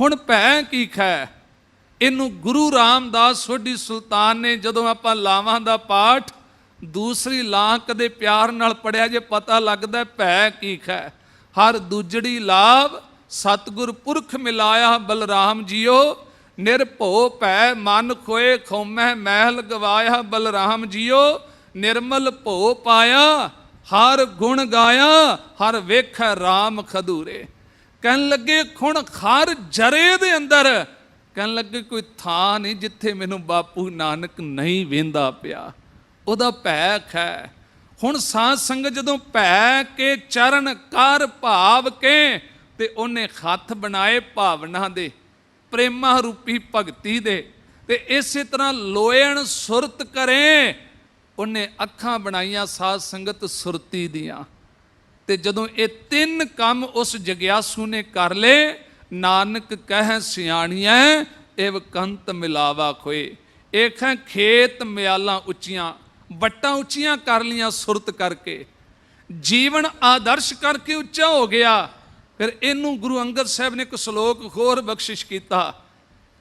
ਹੁਣ ਭੈ ਕੀ ਖੈ? ਇਹਨੂੰ ਗੁਰੂ ਰਾਮਦਾਸ, ਸੋਢੀ ਸੁਲਤਾਨ ਨੇ ਜਦੋਂ ਆਪਾਂ ਲਾਵਾਂ ਦਾ ਪਾਠ ਦੂਸਰੀ ਲਾਂ ਕਦੇ ਪਿਆਰ ਨਾਲ ਪੜਿਆ, ਜੇ ਪਤਾ ਲੱਗਦਾ ਭੈ ਕੀ ਖੈ? ਹਰ ਦੂਜੜੀ ਲਾਭ ਸਤਿਗੁਰ ਪੁਰਖ ਮਿਲਾਇਆ ਬਲਰਾਮ ਜੀਓ। ਨਿਰਭਉ ਭੈ, ਮਨ ਖੋਏ ਖੋਮੈ ਮਹਿਲ ਗਵਾਇਆ ਬਲਰਾਮ ਜੀਓ। ਨਿਰਮਲ ਭਉ ਪਾਇਆ, ਹਰ ਗੁਣ ਗਾਇਆ, ਹਰ ਵੇਖੈ ਰਾਮ ਖਦੂਰੇ ਕਹਿਣ ਲੱਗੇ, ਖੁਣ ਖਰ ਜਰੇ ਦੇ ਅੰਦਰ। ਕਹਿਣ ਲੱਗੇ, ਕੋਈ ਥਾਂ ਨਹੀਂ ਜਿੱਥੇ ਮੈਨੂੰ ਬਾਪੂ ਨਾਨਕ ਨਹੀਂ ਵੇਂਦਾ ਪਿਆ। ਉਹਦਾ ਭੈ ਹੈ। ਹੁਣ ਸਾਧ ਸੰਗਤ ਜਦੋਂ ਭੈ ਕੇ ਚਰਨ ਕਰ ਭਾਵ ਕੇ ਤੇ ਉਹਨੇ ਹੱਥ ਬਣਾਏ ਭਾਵਨਾ ਦੇ, ਪ੍ਰੇਮਾ ਰੂਪੀ ਭਗਤੀ ਦੇ ਤੇ ਇਸੇ ਤਰ੍ਹਾਂ ਲੋਇਣ ਸੁਰਤ ਕਰੇ, ਉਹਨੇ ਅੱਖਾਂ ਬਣਾਈਆਂ ਸਾਧ ਸੰਗਤ ਸੁਰਤੀ ਦੀਆਂ। ਤੇ ਜਦੋਂ ਇਹ ਤਿੰਨ ਕੰਮ ਉਸ ਜਗਿਆਸੂ ਨੇ ਕਰ ਲਏ, ਨਾਨਕ ਕਹਿ ਸਿਆਣੀਐ ਇਹ ਕੰਤ ਮਿਲਾਵਾ ਖੋਏ। ਏਖਾਂ ਖੇਤ ਮਿਆਲਾਂ ਉੱਚੀਆਂ, ਵੱਟਾਂ ਉੱਚੀਆਂ ਕਰ ਲੀਆਂ ਸੁਰਤ ਕਰਕੇ। ਜੀਵਨ ਆਦਰਸ਼ ਕਰਕੇ ਉੱਚਾ ਹੋ ਗਿਆ। ਫਿਰ ਇਹਨੂੰ ਗੁਰੂ ਅੰਗਦ ਸਾਹਿਬ ਨੇ ਇੱਕ ਸ਼ਲੋਕ ਹੋਰ ਬਖਸ਼ਿਸ਼ ਕੀਤਾ।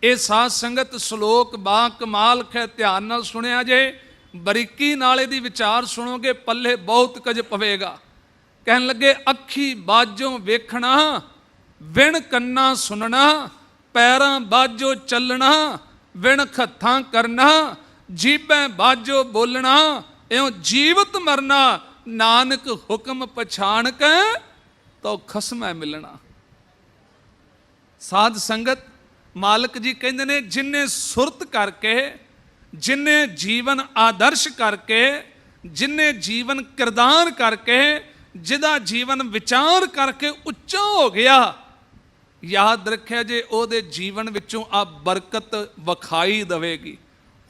ਇਹ ਸਾਧ ਸੰਗਤ ਸ਼ਲੋਕ ਬਾ ਕਮਾਲ ਹੈ ਧਿਆਨ ਨਾਲ ਸੁਣਿਆ ਜੇ, ਬਰੀਕੀ ਨਾਲ ਇਹਦੀ ਵਿਚਾਰ ਸੁਣੋਗੇ, ਪੱਲੇ ਬਹੁਤ ਕੁਝ ਪਵੇਗਾ। ਕਹਿਣ ਲੱਗੇ, ਅੱਖੀ ਬਾਝੋਂ ਵੇਖਣਾ, ਵਿਣ ਕੰਨਾ ਸੁਣਨਾ, ਪੈਰਾਂ ਬਾਝੋਂ ਚੱਲਣਾ, ਵਿਣ ਖੱਥਾਂ ਕਰਨਾ, ਜੀਭੈਂ ਬਾਝੋਂ ਬੋਲਣਾ, ਇਉਂ ਜੀਵਤ ਮਰਨਾ, ਨਾਨਕ ਹੁਕਮ ਪਛਾਣ ਕੇ ਤੋ ਖਸਮੈ ਮਿਲਣਾ। ਸਾਧ ਸੰਗਤ, ਮਾਲਕ ਜੀ ਕਹਿੰਦੇ ਨੇ, ਜਿਨੇ ਸੁਰਤ ਕਰਕੇ, ਜਿਨੇ ਜੀਵਨ ਆਦਰਸ਼ ਕਰਕੇ, ਜਿਨੇ ਜੀਵਨ ਕਿਰਦਾਰ ਕਰਕੇ ਜਿਹਦਾ ਜੀਵਨ ਵਿਚਾਰ ਕਰਕੇ ਉੱਚਾ ਹੋ ਗਿਆ। ਯਾਦ ਰੱਖਿਆ ਜੇ ਉਹਦੇ ਜੀਵਨ ਵਿੱਚੋਂ ਆ ਬਰਕਤ ਵਿਖਾਈ ਦੇਵੇਗੀ।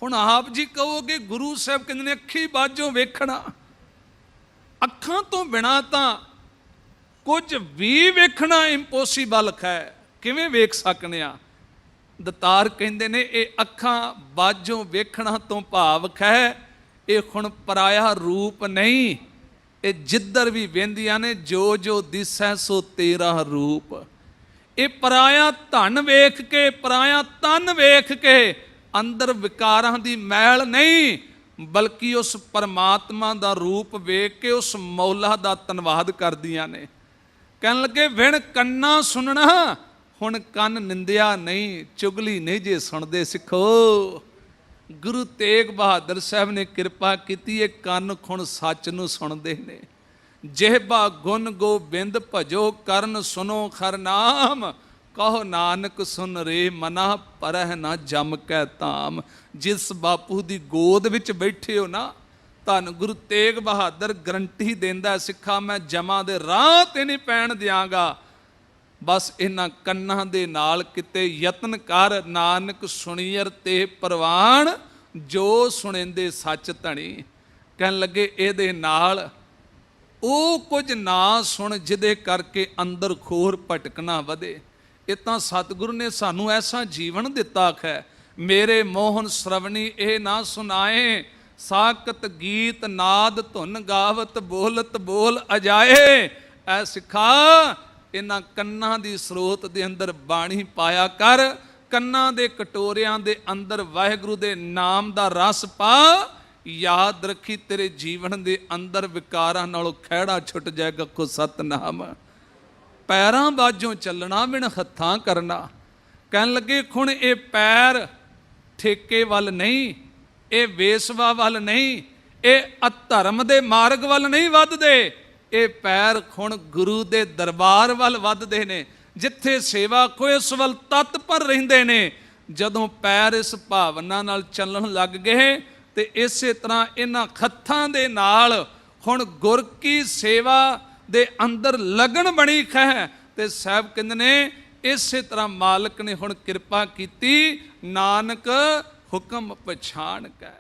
ਹੁਣ ਆਪ ਜੀ ਕਹੋਗੇ, ਗੁਰੂ ਸਾਹਿਬ ਕਹਿੰਦੇ ਨੇ, ਅੱਖੀ ਬਾਝੋਂ ਵੇਖਣਾ। ਅੱਖਾਂ ਤੋਂ ਬਿਨਾ ਤਾਂ ਕੁਝ ਵੀ ਵੇਖਣਾ ਇੰਪੋਸੀਬਲ ਹੈ। ਕਿਵੇਂ ਵੇਖ ਸਕਨੇ ਆ? ਦਤਾਰ ਕਹਿੰਦੇ ਨੇ, ਇਹ ਅੱਖਾਂ ਬਾਝੋਂ ਵੇਖਣਾ ਤੋਂ ਭਾਵ ਹੈ। ਇਹ ਹੁਣ ਪਰਾਇਆ ਰੂਪ ਨਹੀਂ। ਇਹ ਜਿੱਧਰ ਵੀ ਵੇਂਦੀਆਂ ਨੇ, ਜੋ ਜੋ ਦਿਸੈ ਸੋ ਤੇਰਾ ਰੂਪ। ਇਹ ਪਰਾਇਆ ਧਨ ਵੇਖ ਕੇ, ਪਰਾਇਆ ਤਨ ਵੇਖ ਕੇ ਅੰਦਰ ਵਿਕਾਰਾਂ ਦੀ ਮੈਲ ਨਹੀਂ, ਬਲਕਿ ਉਸ ਪਰਮਾਤਮਾ ਦਾ ਰੂਪ ਵੇਖ ਕੇ ਉਸ ਮੌਲਾ ਦਾ ਧੰਨਵਾਦ ਕਰਦੀਆਂ ਨੇ। ਕਹਿਣ ਲੱਗੇ, ਵਿਣ ਕੰਨਾ ਸੁਣਨਾ, ਹੁਣ ਕੰਨ ਨਿੰਦਿਆ ਨਹੀਂ, ਚੁਗਲੀ ਨਹੀਂ ਜੇ ਸੁਣਦੇ ਸਿੱਖੋ। ਗੁਰੂ ਤੇਗ ਬਹਾਦਰ ਸਾਹਿਬ ਨੇ ਕਿਰਪਾ ਕੀਤੀ, ਇਹ ਕੰਨ ਖੁਣ ਸੱਚ ਨੂੰ ਸੁਣਦੇ ਨੇ। ਜਿਹਬਾ ਗੁਣ ਗੋਬਿੰਦ ਭਜੋ ਕਰਨ ਸੁਨੋ ਖਰਨਾਮ ਕਹੋ ਨਾਨਕ ਸੁਨ ਰੇ ਮਨਾ ਪਰਹ ਨਾ ਜਮ ਕੈ ਧਾਮ। ਜਿਸ ਬਾਪੂ ਦੀ ਗੋਦ ਵਿੱਚ ਬੈਠੇ ਹੋ ਨਾ, ਧੰਨ ਗੁਰੂ ਤੇਗ ਬਹਾਦਰ ਗਰੰਟੀ ਦਿੰਦਾ ਸਿੱਖਾ ਮੈਂ ਜਮਾ ਦੇ ਰਾਹ ਤੇ ਨਹੀਂ ਪੈਣ ਦਿਆਂਗਾ। ਬਸ ਇਹਨਾਂ ਕੰਨਾਂ ਦੇ ਨਾਲ ਕਿਤੇ ਯਤਨ ਕਰ, ਨਾਨਕ ਸੁਣੀਰ ਤੇ ਪ੍ਰਵਾਨ ਜੋ ਸੁਣਿੰਦੇ ਸੱਚ ਧਣੀ। ਕਹਿਣ ਲੱਗੇ ਇਹਦੇ ਨਾਲ ਉਹ ਕੁਝ ਨਾ ਸੁਣ ਜਿਹਦੇ ਕਰਕੇ ਅੰਦਰ ਖੋਰ ਭਟਕਣਾ ਵਧੇ। ਇਹ ਤਾਂ ਸਤਿਗੁਰੂ ਨੇ ਸਾਨੂੰ ਐਸਾ ਜੀਵਨ ਦਿੱਤਾ ਹੈ ਮੇਰੇ ਮੋਹਨ ਸ਼ਰਵਣੀ, ਇਹ ਨਾ ਸੁਨਾਏ ਸਾਕਤ ਗੀਤ ਨਾਦ ਧੁਨ ਗਾਵਤ ਬੋਲਤ ਬੋਲ ਅਜਾਏ। ਐ ਸਿਖਾ ਇਹਨਾਂ ਕੰਨਾਂ ਦੀ ਸਰੋਤ ਦੇ ਅੰਦਰ ਬਾਣੀ ਪਾਇਆ ਕਰ, ਕੰਨਾਂ ਦੇ ਕਟੋਰਿਆਂ ਦੇ ਅੰਦਰ ਵਾਹਿਗੁਰੂ ਦੇ ਨਾਮ ਦਾ ਰਸ ਪਾ, ਯਾਦ ਰੱਖੀ ਤੇਰੇ ਜੀਵਨ ਦੇ ਅੰਦਰ ਵਿਕਾਰਾਂ ਨਾਲੋਂ ਖਿਹੜਾ ਛੁੱਟ ਜਾਏਗਾ ਕੋ ਸਤਨਾਮ। ਪੈਰਾਂ ਬਾਝੋਂ ਚੱਲਣਾ, ਬਿਨ ਹੱਥਾਂ ਕਰਨਾ। ਕਹਿਣ ਲੱਗੇ, ਖੁਣ ਇਹ ਪੈਰ ਠੇਕੇ ਵੱਲ ਨਹੀਂ, ਇਹ ਵੇਸਵਾ ਵੱਲ ਨਹੀਂ, ਇਹ ਅਧਰਮ ਦੇ ਮਾਰਗ ਵੱਲ ਨਹੀਂ ਵੱਧਦੇ। ਇਹ ਪੈਰ ਹੁਣ ਗੁਰੂ ਦੇ ਦਰਬਾਰ ਵੱਲ ਵੱਧਦੇ ਨੇ, ਜਿੱਥੇ ਸੇਵਾ ਕੋਈ ਇਸ ਵੱਲ ਤਤਪਰ ਰਹਿੰਦੇ ਨੇ। ਜਦੋਂ ਪੈਰ ਇਸ ਭਾਵਨਾ ਨਾਲ ਚੱਲਣ ਲੱਗ ਗਏ ਤੇ ਇਸੇ ਤਰ੍ਹਾਂ ਇਹਨਾਂ ਖੱਥਾਂ ਦੇ ਨਾਲ ਹੁਣ ਗੁਰ ਕੀ ਸੇਵਾ ਦੇ ਅੰਦਰ ਲਗਨ ਬਣੀ ਹੈ ਤੇ ਸਾਹਿਬ ਕਹਿੰਦੇ ਨੇ, ਇਸੇ ਤਰ੍ਹਾਂ ਮਾਲਕ ਨੇ ਹੁਣ ਕਿਰਪਾ ਕੀਤੀ, ਨਾਨਕ ਹੁਕਮ ਪਛਾਣ ਕੈ।